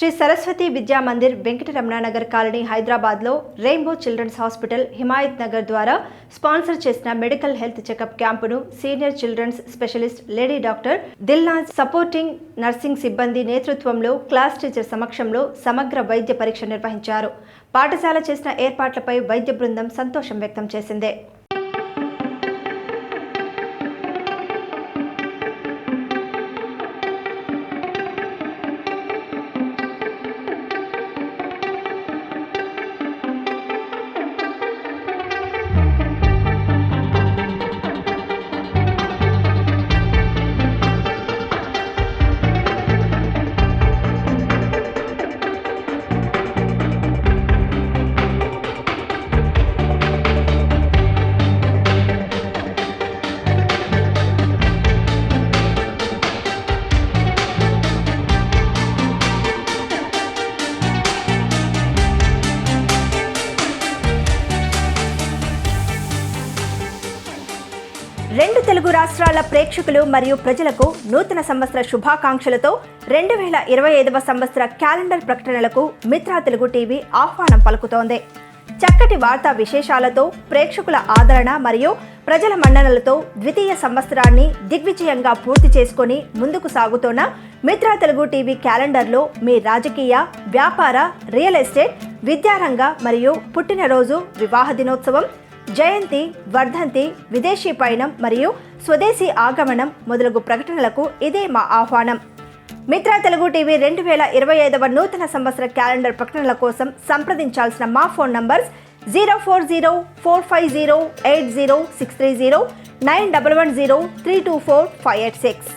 Shri Saraswati Vidya Mandir Venkataramana Nagar colony హైదరాబాద్లో rainbow children's hospital Himayat Nagar ద్వారా sponsor చేసిన medical health checkup క్యాంపును senior children's specialist lady doctor Dilnaz supporting nursing సిబ్బంది నేతృత్వంలో class teacher సమక్షంలో సమగ్ర వైద్య పరీక్ష నిర్వహించారు. పాఠశాల చేసిన ఏర్పాట్లపై వైద్య బృందం సంతోషం వ్యక్తం చేసింది. రెండు తెలుగు రాష్ట్రాల ప్రేక్షకులు మరియు ప్రజలకు నూతన సంవత్సర శుభాకాంక్షలతో రెండు వేల ఇరవై ఐదవ సంవత్సర క్యాలెండర్ ప్రకటనలకు మిత్రా తెలుగు టీవీ ఆహ్వానం పలుకుతోంది. చక్కటి వార్తా విశేషాలతో ప్రేక్షకుల ఆదరణ మరియు ప్రజల మన్ననలతో ద్వితీయ సంవత్సరాన్ని దిగ్విజయంగా పూర్తి చేసుకొని ముందుకు సాగుతోన్న మిత్రా తెలుగు టీవీ క్యాలెండర్లో మీ రాజకీయ వ్యాపార రియల్ ఎస్టేట్ విద్యారంగ మరియు పుట్టినరోజు వివాహ దినోత్సవం జయంతి వర్ధంతి విదేశీ పయనం మరియు స్వదేశీ ఆగమనం మొదలగు ప్రకటనలకు ఇదే మా ఆహ్వానం. మిత్ర తెలుగు టీవీ రెండు వేల ఇరవై ఐదవ నూతన సంవత్సర క్యాలెండర్ ప్రకటనల కోసం సంప్రదించాల్సిన మా phone numbers zero four zero four five zero eight zero six three zero nine double one zero three two four five eight six.